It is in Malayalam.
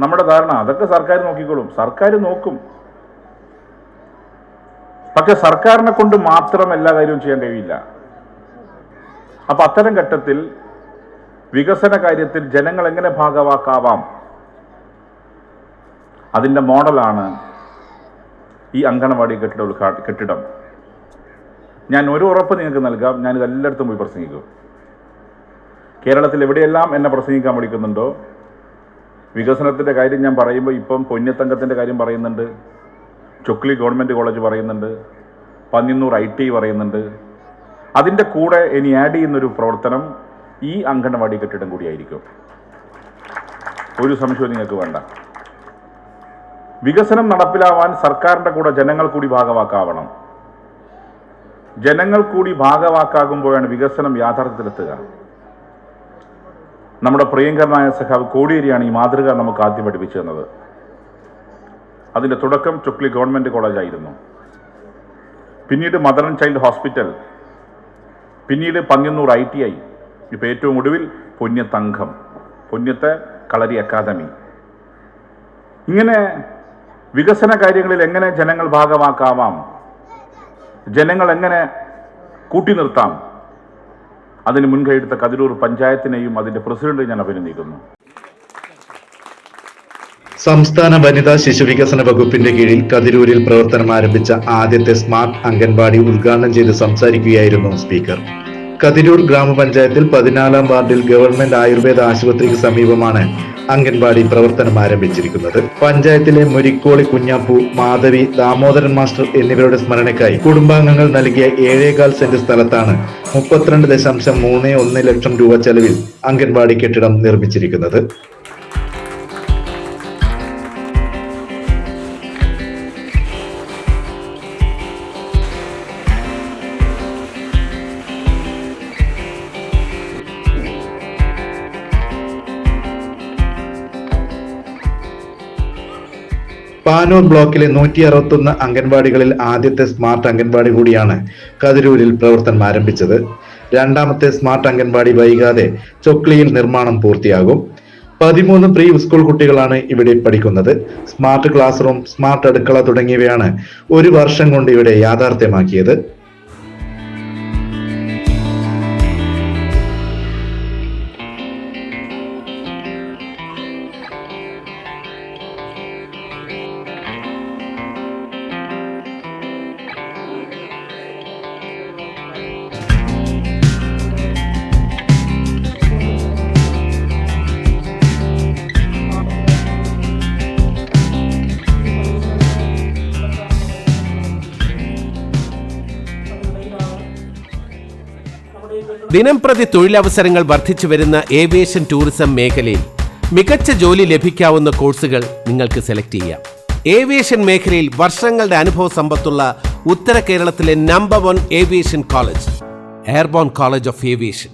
നമ്മുടെ ധാരണ. അതൊക്കെ സർക്കാർ നോക്കിക്കോളും. സർക്കാർ നോക്കും. പക്ഷെ സർക്കാരിനെ കൊണ്ട് മാത്രം എല്ലാ കാര്യവും ചെയ്യാൻ കഴിയില്ല. അപ്പൊ അത്തരം ഘട്ടത്തിൽ വികസന കാര്യത്തിൽ ജനങ്ങൾ എങ്ങനെ ഭാഗവാക്കാവാം? അതിന്റെ മോഡലാണ് ഈ അങ്കണവാടി കെട്ടിട ഉദ്ഘാ- കെട്ടിടം. ഞാൻ ഒരു ഉറപ്പ് നിങ്ങൾക്ക് നൽകാം. ഞാനിത് എല്ലായിടത്തും പോയി പ്രസംഗിക്കും. കേരളത്തിൽ എവിടെയെല്ലാം എന്നെ പ്രസംഗിക്കാൻ വിളിക്കുന്നുണ്ടോ? വികസനത്തിന്റെ കാര്യം ഞാൻ പറയുമ്പോൾ ഇപ്പം പൊന്നിത്തങ്കത്തിന്റെ കാര്യം പറയുന്നുണ്ട്. ചൊക്ലി ഗവൺമെന്റ് കോളേജ് പറയുന്നുണ്ട്. പന്നിന്നൂർ ഐ ടി പറയുന്നുണ്ട്. അതിന്റെ കൂടെ ഇനി ആഡ് ചെയ്യുന്നൊരു പ്രവർത്തനം ഈ അങ്കണവാടി കെട്ടിടം കൂടിയായിരിക്കും. ഒരു സംശയവും നിങ്ങൾക്ക് വേണ്ട. വികസനം നടപ്പിലാവാൻ സർക്കാരിന്റെ കൂടെ ജനങ്ങൾ കൂടി ഭാഗവാക്കാവണം. ജനങ്ങൾ കൂടി ഭാഗവാക്കാകുമ്പോഴാണ് വികസനം യാഥാർത്ഥ്യത്തിലെത്തുക. നമ്മുടെ പ്രിയങ്കരനായ സഖാവ് കോടിയേരിയാണ് ഈ മാതൃക നമുക്ക് ആദ്യം പഠിപ്പിച്ചു തന്നത്. അതിന്റെ തുടക്കം ചുക്ലി ഗവൺമെന്റ് കോളേജായിരുന്നു പിന്നീട് മദർ ആൻഡ് ചൈൽഡ് ഹോസ്പിറ്റൽ പിന്നീട് പങ്ങന്നൂർ ഐ ടി ഐ ഇപ്പോൾ ഏറ്റവും ഒടുവിൽ പുണ്യതംഘം പുണ്യത്തെ കളരി അക്കാദമി. ഇങ്ങനെ വികസന കാര്യങ്ങളിൽ എങ്ങനെ ജനങ്ങൾ ഭാഗമാക്കാവാം ജനങ്ങൾ എങ്ങനെ കൂട്ടി നിർത്താം അതിന് മുൻകൈയെടുത്ത കതിരൂർ പഞ്ചായത്തിനെയും അതിന്റെ പ്രസിഡന്റ് ഞാൻ അഭിനന്ദിക്കുന്നു. സംസ്ഥാന വനിതാ ശിശുവികസന വകുപ്പിന്റെ കീഴിൽ കതിരൂരിൽ പ്രവർത്തനം ആരംഭിച്ച ആദ്യത്തെ സ്മാർട്ട് അംഗൻവാടി ഉദ്ഘാടനം ചെയ്ത് സംസാരിക്കുകയായിരുന്നു സ്പീക്കർ. കതിരൂർ ഗ്രാമപഞ്ചായത്തിൽ പതിനാലാം വാർഡിൽ ഗവൺമെന്റ് ആയുർവേദ ആശുപത്രിക്ക് സമീപമാണ് അംഗൻവാടി പ്രവർത്തനം ആരംഭിച്ചിരിക്കുന്നത്. പഞ്ചായത്തിലെ മുരിക്കോളി കുഞ്ഞാപ്പു മാധവി ദാമോദരൻ മാസ്റ്റർ എന്നിവരുടെ സ്മരണയ്ക്കായി കുടുംബാംഗങ്ങൾ നൽകിയ ഏഴേകാൽ സെന്റ് സ്ഥലത്താണ് മുപ്പത്തിരണ്ട് ദശാംശം മൂന്ന് ഒന്ന് ലക്ഷം രൂപ ചെലവിൽ അംഗൻവാടി കെട്ടിടം നിർമ്മിച്ചിരിക്കുന്നത്. പാനൂർ ബ്ലോക്കിലെ നൂറ്റി അറുപത്തൊന്ന് അംഗൻവാടികളിൽ ആദ്യത്തെ സ്മാർട്ട് അംഗൻവാടി കൂടിയാണ് കതിരൂരിൽ പ്രവർത്തനം ആരംഭിച്ചത്. രണ്ടാമത്തെ സ്മാർട്ട് അംഗൻവാടി വൈകാതെ ചൊക്ലിയിൽ നിർമ്മാണം പൂർത്തിയാകും. പതിമൂന്ന് പ്രീ സ്കൂൾ കുട്ടികളാണ് ഇവിടെ പഠിക്കുന്നത്. സ്മാർട്ട് ക്ലാസ് റൂം സ്മാർട്ട് അടുക്കള തുടങ്ങിയവയാണ് ഒരു വർഷം കൊണ്ട് ഇവിടെ യാഥാർത്ഥ്യമാക്കിയത്. ദിനംപ്രതി തൊഴിലവസരങ്ങൾ വർദ്ധിച്ചു വരുന്ന ഏവിയേഷൻ ടൂറിസം മേഖലയിൽ മികച്ച ജോലി ലഭിക്കാവുന്ന കോഴ്സുകൾ നിങ്ങൾക്ക് സെലക്ട് ചെയ്യാം. ഏവിയേഷൻ മേഖലയിൽ വർഷങ്ങളുടെ അനുഭവ സമ്പത്തുള്ള ഉത്തര കേരളത്തിലെ number one aviation college Airborne college of aviation.